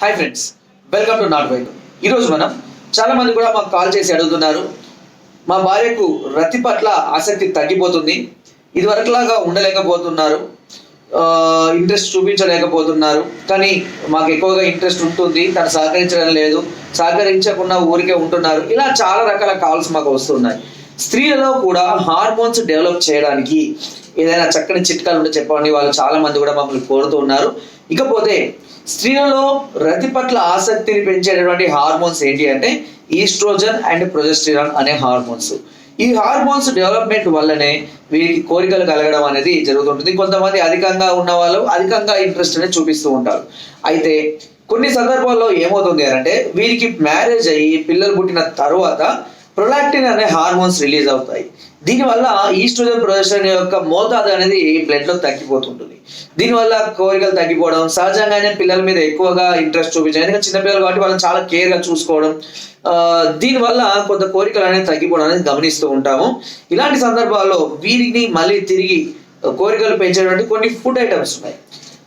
Hi friends welcome to not white ఈరోజు మనం చాలా మంది కూడా మాకు కాల్ చేసి అడుగుతున్నారు. మా భార్యకు రతి పట్ల ఆసక్తి తగ్గిపోతుంది. ఇదివరకులాగా ఉండలేకపోతున్నారు. ఇంట్రెస్ట్ చూపించలేకపోతున్నారు. కానీ మాకు ఎక్కువగా ఇంట్రెస్ట్ ఉంటుంది. తను సహకరించడం లేదు. సహకరించకుండా ఊరికే ఉంటున్నారు. ఇలా చాలా రకాల కాల్స్ మాకు వస్తున్నాయి. స్త్రీలలో కూడా హార్మోన్స్ డెవలప్ చేయడానికి ఏదైనా చక్కని చిట్కాలు ఉంటే చెప్పండి. వాళ్ళు చాలా మంది కూడా మమ్మల్ని కోరుతూ ఉన్నారు. ఇకపోతే స్త్రీలలో రతి పట్ల ఆసక్తిని పెంచేటటువంటి హార్మోన్స్ ఏంటి అంటే ఈస్ట్రోజన్ అండ్ ప్రొజెస్టిరాన్ అనే హార్మోన్స్. ఈ హార్మోన్స్ డెవలప్మెంట్ వల్లనే వీరికి కోరికలు కలగడం అనేది జరుగుతుంటుంది. కొంతమంది అధికంగా ఉన్న వాళ్ళు అధికంగా ఇంట్రెస్ట్ అనేది చూపిస్తూ ఉంటారు. అయితే కొన్ని సందర్భాల్లో ఏమవుతుంది అంటే వీరికి మ్యారేజ్ అయ్యి పిల్లలు పుట్టిన తర్వాత ప్రొలాక్టిన్ అనే హార్మోన్స్ రిలీజ్ అవుతాయి. దీనివల్ల ఈస్ట్రోజన్ ప్రొజెస్టరాన్ యొక్క మోతాదు అనేది బ్లడ్లో తగ్గిపోతుంటుంది. దీనివల్ల కోరికలు తగ్గిపోవడం సహజంగానే పిల్లల మీద ఎక్కువగా ఇంట్రెస్ట్ చూపించడం ఎందుకంటే చిన్నపిల్లలు కాబట్టి వాళ్ళని చాలా కేర్గా చూసుకోవడం దీనివల్ల కొంత కోరికలు అనేది తగ్గిపోవడం అనేది గమనిస్తూ ఉంటాము. ఇలాంటి సందర్భాల్లో వీరిని మళ్ళీ తిరిగి కోరికలు పెంచేటువంటి కొన్ని ఫుడ్ ఐటమ్స్ ఉన్నాయి.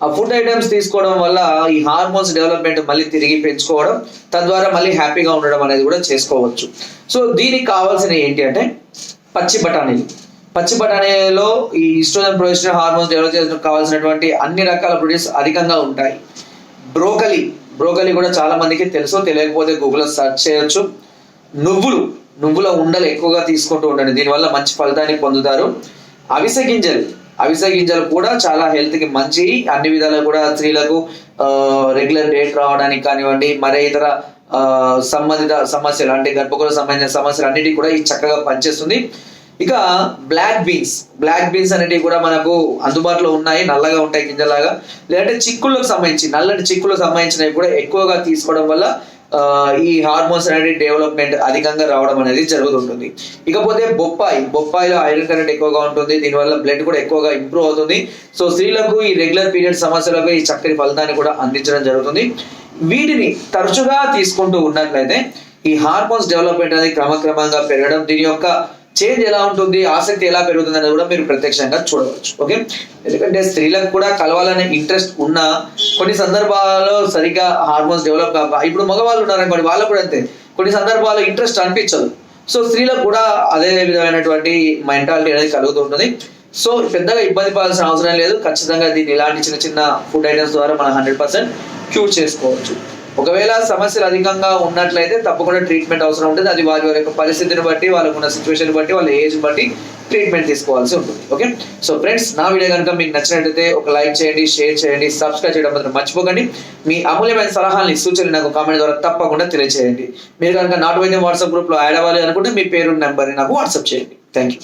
ఆ ఫుడ్ ఐటమ్స్ తీసుకోవడం వల్ల ఈ హార్మోన్స్ డెవలప్మెంట్ మళ్ళీ తిరిగి పెంచుకోవడం తద్వారా మళ్ళీ హ్యాపీగా ఉండడం అనేది కూడా చేసుకోవచ్చు. సో దీనికి కావాల్సిన ఏంటి అంటే పచ్చి బఠానీలు. పచ్చి బఠానీలో ఈ ఈస్ట్రోజన్ ప్రొజెస్టర్ హార్మోన్స్ డెవలప్ చేసిన కావాల్సినటువంటి అన్ని రకాల ప్రొడ్యూస్ అధికంగా ఉంటాయి. బ్రోకలీ బ్రోకలీ కూడా చాలా మందికి తెలుసు తెలియకపోతే గూగుల్లో సెర్చ్ చేయొచ్చు. నువ్వులు నువ్వుల ఉండలు ఎక్కువగా తీసుకుంటూ ఉండండి. దీనివల్ల మంచి ఫలితాన్ని పొందుతారు. అవిసె గింజలు అవిసె గింజలు కూడా చాలా హెల్త్కి మంచి అన్ని విధాలుగా కూడా స్త్రీలకు రెగ్యులర్ డేట్ రావడానికి కానివ్వండి మరే ఇతర సంబంధిత సమస్యలు అంటే గర్భకోశ సంబంధించిన సమస్యలు అన్నిటికీ కూడా ఇది చక్కగా పనిచేస్తుంది. ఇక బ్లాక్ బీన్స్ బ్లాక్ బీన్స్ అనేటివి కూడా మనకు అందుబాటులో ఉన్నాయి నల్లగా ఉంటాయి గింజలాగా. లేదంటే చిక్కుళ్ళకు సంబంధించి నల్లటి చిక్కులకు సంబంధించినవి కూడా ఎక్కువగా తీసుకోవడం వల్ల ఈ హార్మోన్స్ అనేది డెవలప్మెంట్ అధికంగా రావడం అనేది జరుగుతుంటుంది. ఇకపోతే బొప్పాయి బొప్పాయిలో ఐరన్ కంటెంట్ ఎక్కువగా ఉంటుంది దీనివల్ల బ్లడ్ కూడా ఎక్కువగా ఇంప్రూవ్ అవుతుంది. సో స్త్రీలకు ఈ రెగ్యులర్ పీరియడ్ సమస్యలకు ఈ చక్కని ఫలితాన్ని కూడా అందించడం జరుగుతుంది. వీటిని తరచుగా తీసుకుంటూ ఉన్నట్లయితే ఈ హార్మోన్స్ డెవలప్మెంట్ అనేది క్రమక్రమంగా పెరగడం దీని యొక్క చేంజ్ ఎలా ఉంటుంది ఆసక్తి ఎలా పెరుగుతుంది అనేది కూడా మీరు ప్రత్యక్షంగా చూడవచ్చు. ఓకే? ఎందుకంటే స్త్రీలకు కూడా కలవాలనే ఇంట్రెస్ట్ ఉన్నా కొన్ని సందర్భాల్లో సరిగ్గా హార్మోన్స్ డెవలప్ కాక ఇప్పుడు మగవాళ్ళు ఉన్నారనుకోండి వాళ్ళకు కూడా అంతే. కొన్ని సందర్భాల్లో ఇంట్రెస్ట్ అనిపించదు. సో స్త్రీలకు కూడా అదే విధమైనటువంటి మెంటాలిటీ అనేది కలుగుతుంటుంది సో పెద్దగా ఇబ్బంది పడాల్సిన అవసరం లేదు. ఖచ్చితంగా దీన్ని ఇలాంటి చిన్న చిన్న ఫుడ్ ఐటమ్స్ ద్వారా మనం హండ్రెడ్ పర్సెంట్ క్యూర్ చేసుకోవచ్చు. ఒకవేళ సమస్యలు అధికంగా ఉన్నట్లయితే తప్పకుండా ట్రీట్మెంట్ అవసరం ఉంటుంది. అది వారి యొక్క పరిస్థితిని బట్టి వాళ్ళకున్న సిచ్యువేషన్ బట్టి వాళ్ళ ఏజ్ బట్టి ట్రీట్మెంట్ తీసుకోవాల్సి ఉంటుంది. ఓకే సో ఫ్రెండ్స్ నా వీడియో కనుక మీకు నచ్చినట్లయితే ఒక లైక్ చేయండి షేర్ చేయండి సబ్స్క్రైబ్ చేయడం మాత్రం మర్చిపోకండి. మీ అమూల్యమైన సలహాలని సూచనలు నాకు కామెంట్ ద్వారా తప్పకుండా తెలియజేయండి మీరు కనుక నాట్ వైద్యం వాట్సాప్ గ్రూప్లో యాడ్ అవ్వాలి అనుకుంటే మీ పేరు నెంబర్ని నాకు వాట్సాప్ చేయండి. Thank you